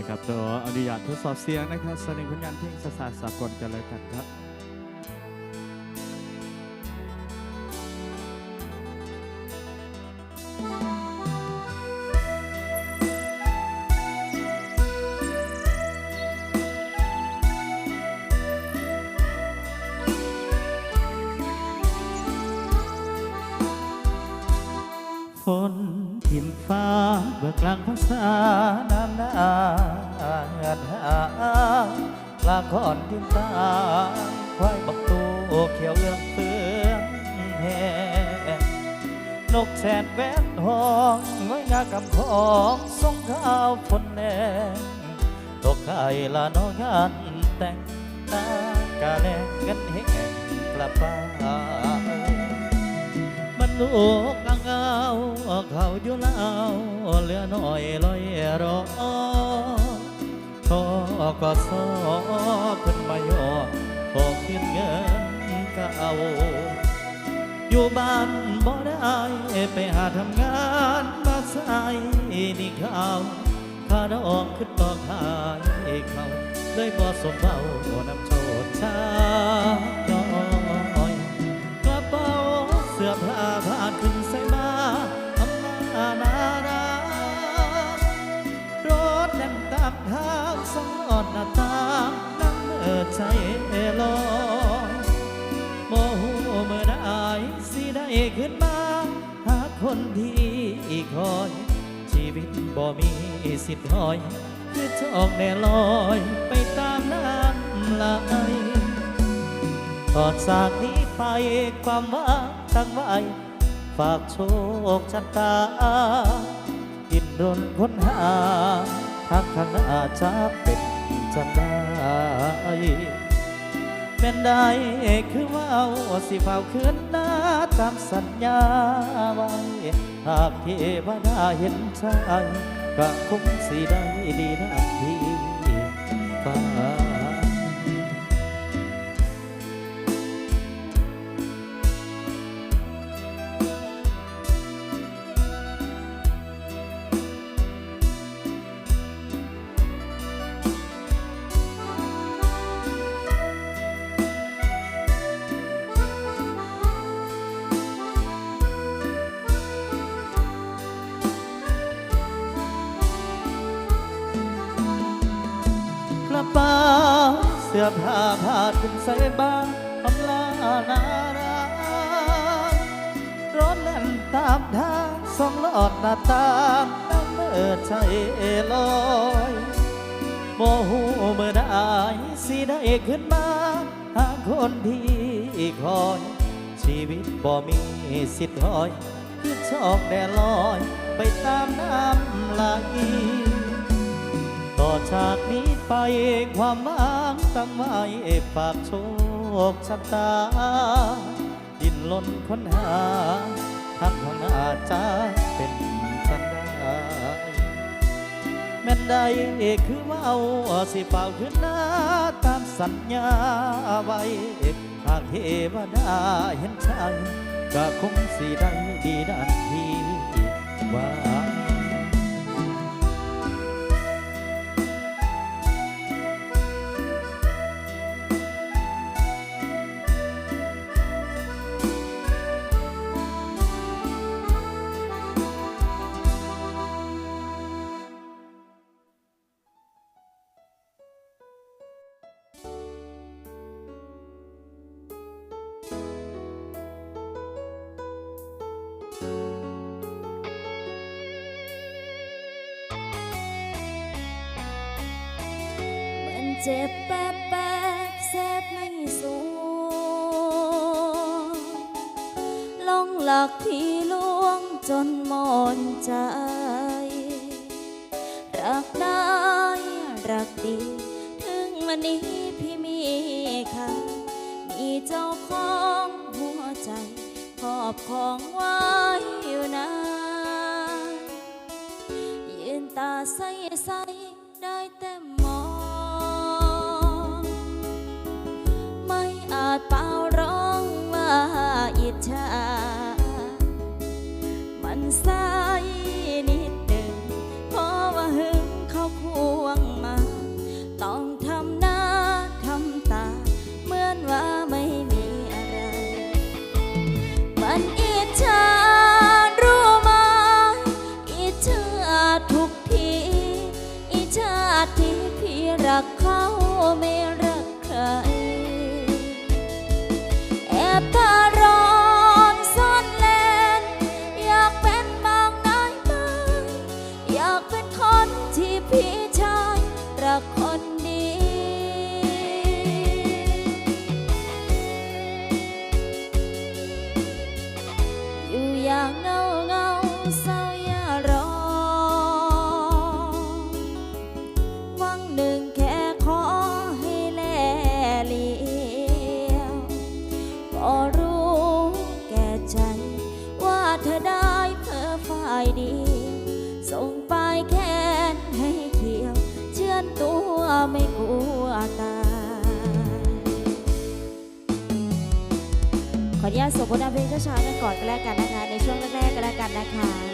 นะครับตัวอนุญาตทดสอบเสียงนะครับแสดงผลงานเพลงสาสากลกันเลยกันครับ นกแสนแว่นหองงอยงากำของทรงข้าวฝนแดงตกไข่ละน้องงานแต่งตากาแดงกันแห้งกลับบ้านมันลูกกังเอาเขาอยู่แล้วเหลือน้อยลอยรอทอก็สอขึ้นมาย่อขอขึ้นเงินเก่า อยู่บ้านบ่ได้ไปหาทำงานมาใส่นี่เขาข้าน้องขึ้นต่อขายเขาเลยบ่สมเบานำโชดชาน้อยกระเป๋าเสื้อผ้าผ่านขึ้นใส่มาทำนานารักรถแล่นตามทางสองอดหน้าตางนั่งเมื่อใจ คอย ชีวิตบ่มีสิทธิ์หอย คือจอกแน่ลอยไปตามน้ำไหลตอดจากนี้ไปความหวังตั้งไว้ฝากโชคชะตาดินรนค้นหาทางข้างหน้าจะเป็นจังได้ แม่นได้คือว่าเอาสิเฝ้าคืนหน้าตามสัญญาไว้ หากเทวดาเห็นใจก็คงสิได้ดีนาทีฟ้า สื้อผ้าผ้าถึงใส่บ้างทำลานารักรถแล่นตามทางสองลอดหน้าตาน้ำเมื่อใจลอยโมหูเมื่อได้สิได้ขึ้นมาหาคนที่คอย ชีวิตบ่มีสิทธิ์หอยคือชอกแดดลอย ไปตามน้ำไหล ต่อจากนี้ไปความหวังตั้งไว้ฝากโชคชะตา ดินล้นค้นหาทางข้างหน้าจะเป็นจังได้แม่นใดคือว่าเอาสิเฝ้าขึ้นหน้าตามสัญญาไว้หากเทวดาเห็นใจก็คงสิได้ดีดันทีว่า เจ็บแป๊บแป๊บแสบไม่สูงลงหลักที่ลวงจนหมอนใจ รักได้รักดี ถึงวันนี้พี่มีค่ามีเจ้าของหัวใจครอบครองไว้อยู่นานยืนตาใสใส สนินึ่งเพราะว่าหึงเขาควงมาตองทำหน้าทำตา เหมือนว่าไม่มีอะไร มันอิจฉารู้ไหอิจฉาทุกที อิจฉาที่พี่รักเขาไม่ ดีส่งปลายแขนให้เขียว เชื่อนตัวไม่กลัวตายขออนุญาตส่งผลงานเพลงช้าๆกันก่อนก็แล้วกันนะคะ ในช่วงแรกๆก็แล้วกันนะคะ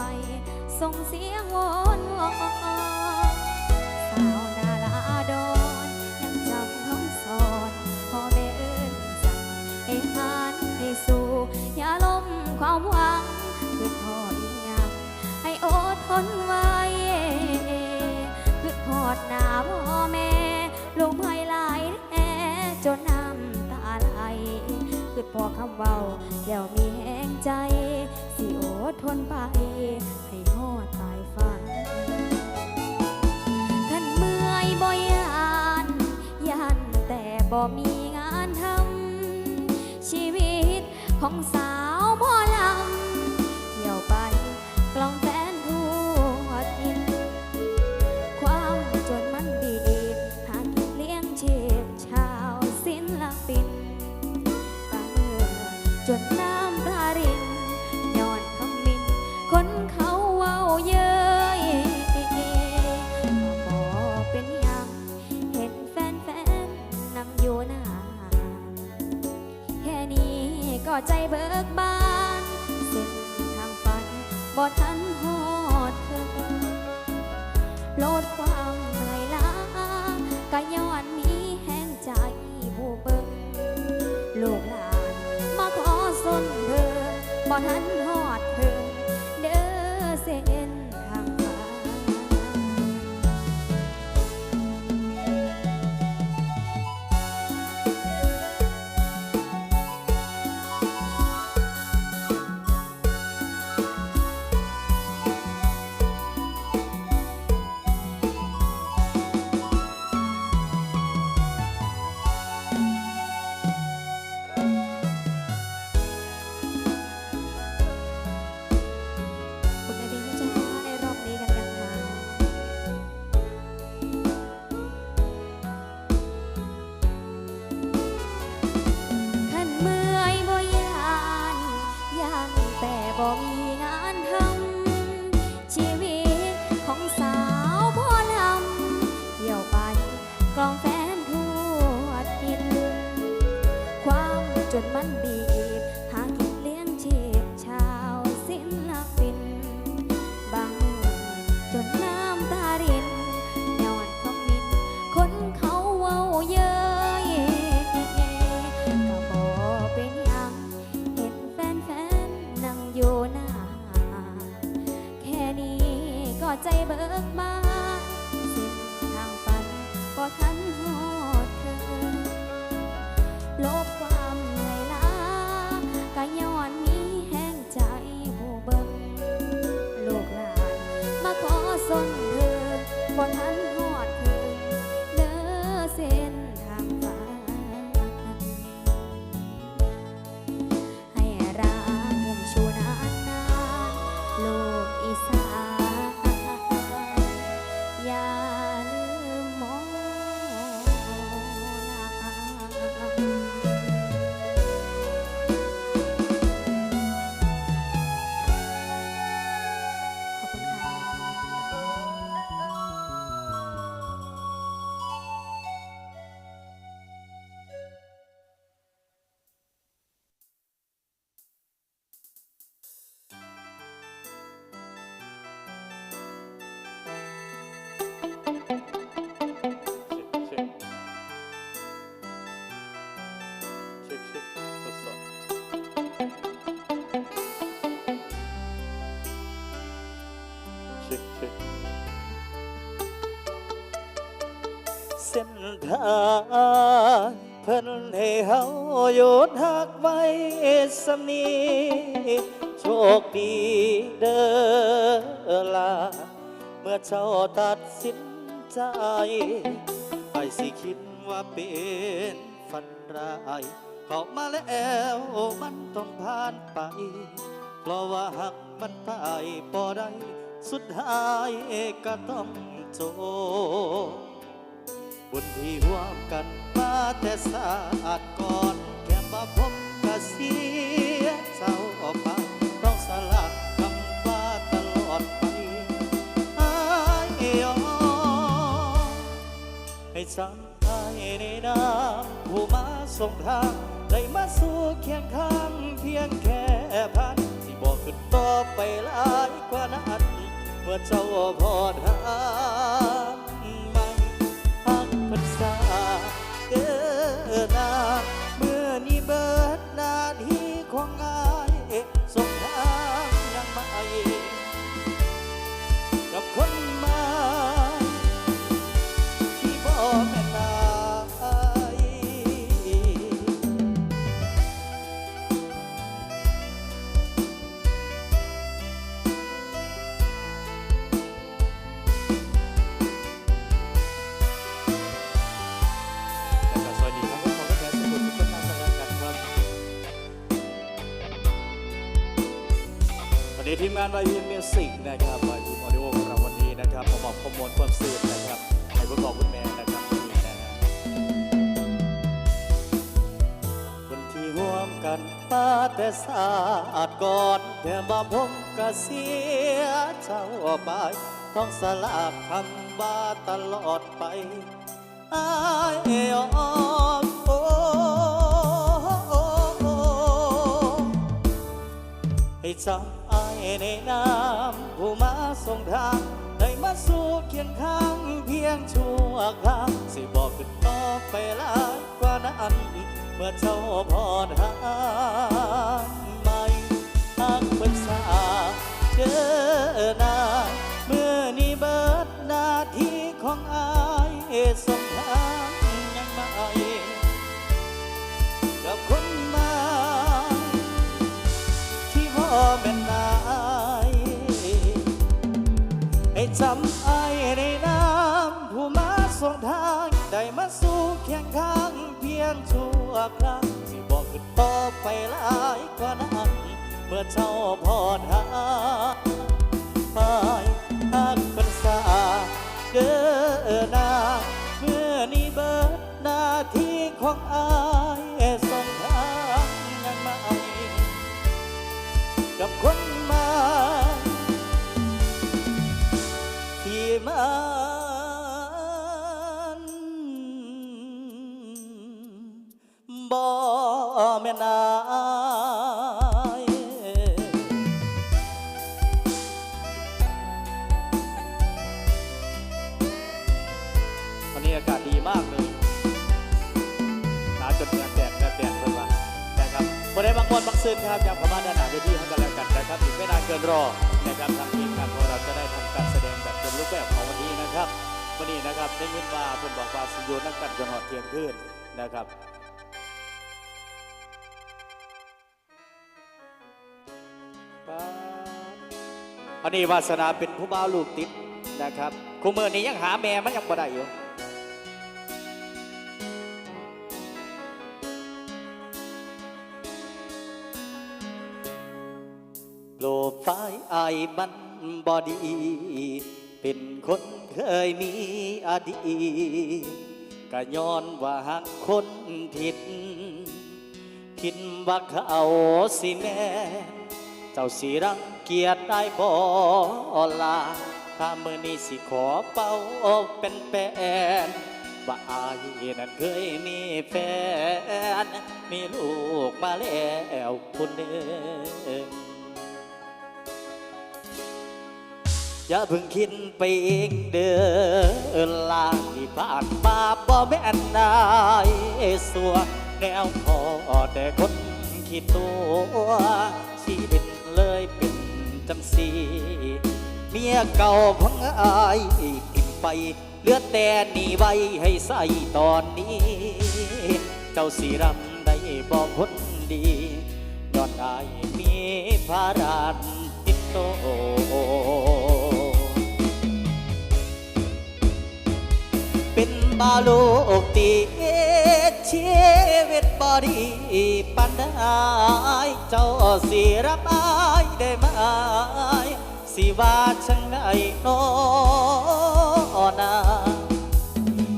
ไม่ส่งเสียงวอนวอนสาวนาลาดอนยังจำคำสอนพ่อแม่เอิ้นสั่งให้หันให้สู้อย่าล้มความหวังคือพ่ออีกอย่างให้อดทนไว้คือพอดหน้าพ่อแม่ลูกไม่หลายแท้จนน้ำตาไหลคือพอคำเบาเดี๋ยวมีแห้งใจ ดทนไป ให้หอดปลายฝันขันเมื่อยบ่ยานยันแต่บ่มีงานทำชีวิตของสาว ใจเบิกบานเส้นทางฝันบ่ทันหอดเธอโลดความเหนื่อยล้าก็ย้อน อ เส้นทางเพิ่นให้เฮาโยนหักไว้สำนีโชคดีเด้อล่ะเมื่อเจ้าตัดสินใจไปสิคิดว่าเป็นฝันร้ายเข้ามาแล้วมันต้องผ่านไปเพราะว่าหักมันไปบ่ได้สุดท้ายก็ต้องจบ บุญที่ร่วมกันมาแต่ศาสตร์ก่อนแค่มาพบก็เสียเจ้าออกไปต้องสละคำว่าตลอดไปอายยอมให้จำได้ในน้ำผู้มาส่งทางได้มาสู่เคียงข้างเพียงแค่พันที่บอกขึ้นต่อไปหลายกว่านั้นเมื่อเจ้าพอทา เดินนาเมื่อนี้เบิดหนาทีของอายสงทางยังไม่ มงานวายพีมิวสิกนะครับวายพีออดิโอของเราวันนี้นะครับมาบอกข้อมูลความสื่อนะครับให้คุณบอคุณแม่นะครับดีนะฮะคนที่ร่วมกันมาแต่ศาสตร์ก่อนแต่มาผมก็เสียเจ้าไปต้องสลากคำว่าตลอดไปอายยอมโอ้โอ้โอ้ให้จำอาย ในน้ำผู้มาส่งทางได้มาสู่เคียงข้างเพียงชั่วคราวสิบอกขึ้นต่อไปหลายกว่านั้นเมื่อเจ้าพอทางไม่หักเป็นสาเดินหนาเมื่อนี้เบิดหน้าที่ของอายส่ง ครั้งที่บอกขึ้นต่อไปหลายกว่านั้นเมื่อเจ้าพอทาไปหักเป็นสาเดินหนาเมื่อนี้เบิดหน้าที่ของอายส่งทางยังไม่กับคนมาที่มัน แม่นายวันนี้อากาศดีมากเลยหนาวจนเงื่อแตกเหงื่อแตกเลยว่ะนะครับวันนี้บางวันบางซื่นครับย้ำคำว่าด้านหน้าเวทีให้กันแล้วกันนะครับอีกไม่นานเกินรอนะครับทางทีมงานของเราจะได้ทำการแสดงแบบเต็มรูปแบบของวันนี้นะครับวันนี้นะครับได้ยินว่าเพิ่อนบอกว่าสิโยนนักกันจนหอดเที่ยงคืนนะครับ อันนี้วาสนาเป็นผู้บ่าวลูกติดนะครับคู่มือนี้ยังหาแม่มันยังบ่ได้อยู่โลกไฟล์ไอายมันบอดี เป็นคนเคยมีอดีตก็ย้อนว่าหักคนผิด คิดว่าเขาสิแม่ เจ้าสิรัง เกียจได้บ่ลาถ้ามือนี้สิขอเป่าเป็นแฟนว่าอายนั้นเคยมีแฟน มีลูกมาแล้วคนหนึ่งอย่าเพิ่งคิดไปเองเด้อลาที่ผ่านมาบ่แม่นนายสัวแนวพอแต่คนคิดตัว จังสีเมียเก่าของอายทิมไป เหลือแต่นี่ไว้ให้ใส่ตอนนี้ เจ้าสีรำได้บอกคนดียอนอายมีภาระติดโตเป็นบาโลกตีชีวิตบอดีปันได้เจ้าสิรับอาย ได้ไหมสิว่าจังไดโนนา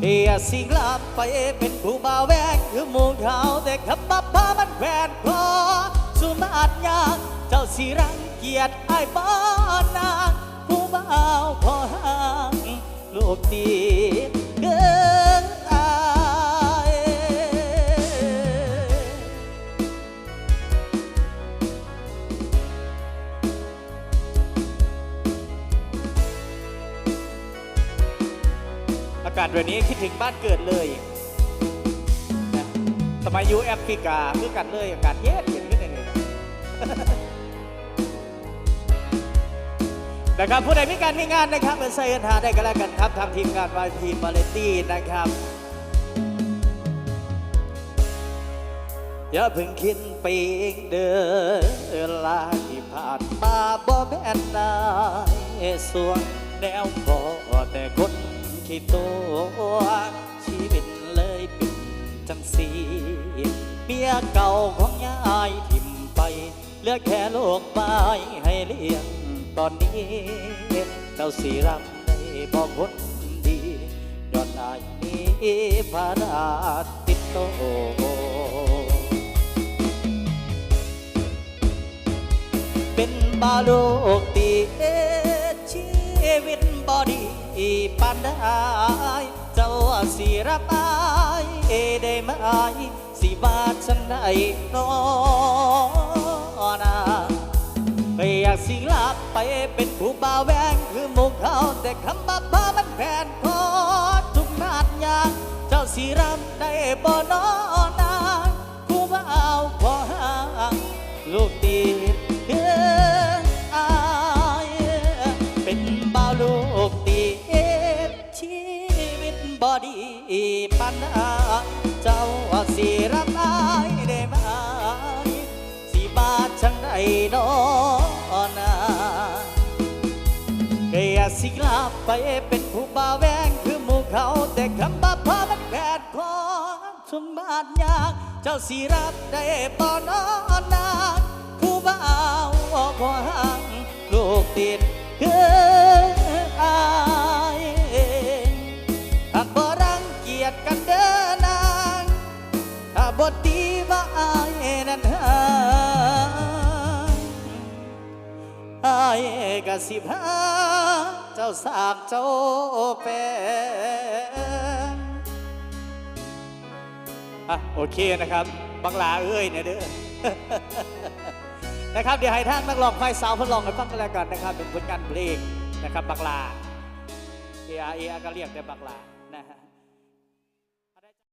อย่าสิกลับไปเป็นผู้บ่าวแวงคือหมูเขาแต่ขับบับพามันแขวนคอสุมาดยากเจ้าสิรังเกียจไอ้บ้านางผู้บ่าวพอห่างลูกดี กาศแบบนี้คิดถึงบ้านเกิดเลยนะสมัยอยู่แอฟริกาคือกันเลยอากาศเย็นเย็นขึ้นเลยนะครับผู้ใดมีการมีงานนะครับมาใส่กันหาได้ก็แล้วกันครับทางทีมงานวาทีมมาเลตี้นะครับอย่าเพิ่งคิดไปเองเด้อลาที่ผ่านมาบ่แม่นนายส่วนแนวพอแต่คน คิดตัวชีวิตเลยเป็นจังสีเมียเก่าของยายทิมไปเหลือแค่โลกใบให้เลี้ยงตอนนี้เจ้าสีรำได้บอกคนดียอนอายนี้ภาระติดโตเป็นบาโลกตีชีวิตบอดี ปานได้เจ้าสิรับอายได้ไหมสิบาฉันได้นอนาอยากสิลาไปเป็นผู้บ่าวแวงคือหมุกเขาแต่คำบ้าบ้ามันแผนคอทุกนาดยางเจ้าสิรำได้บ่นอนางผู้บ่าวขอห่างลูก นอนาก็อยากสิกลับไปเป็นผู้บ่าแวงคือหมู่เขาแต่คำบ้าพามันแผดคอสมบาดยาก เจ้าสิรับได้บ่นอนนา กะสิพาเจ้าสากเจ้าแปรอะโอเคนะครับ บังลาเอ้ยเนี่ยเด้อนะครับเดี๋ยวให้ทางนักร้องไฟสาวพลองกันฟังกันแล้วกันนะครับเป็นผลงานเพลงนะครับบังลาเออาเออาก็เรียกแต่บังลา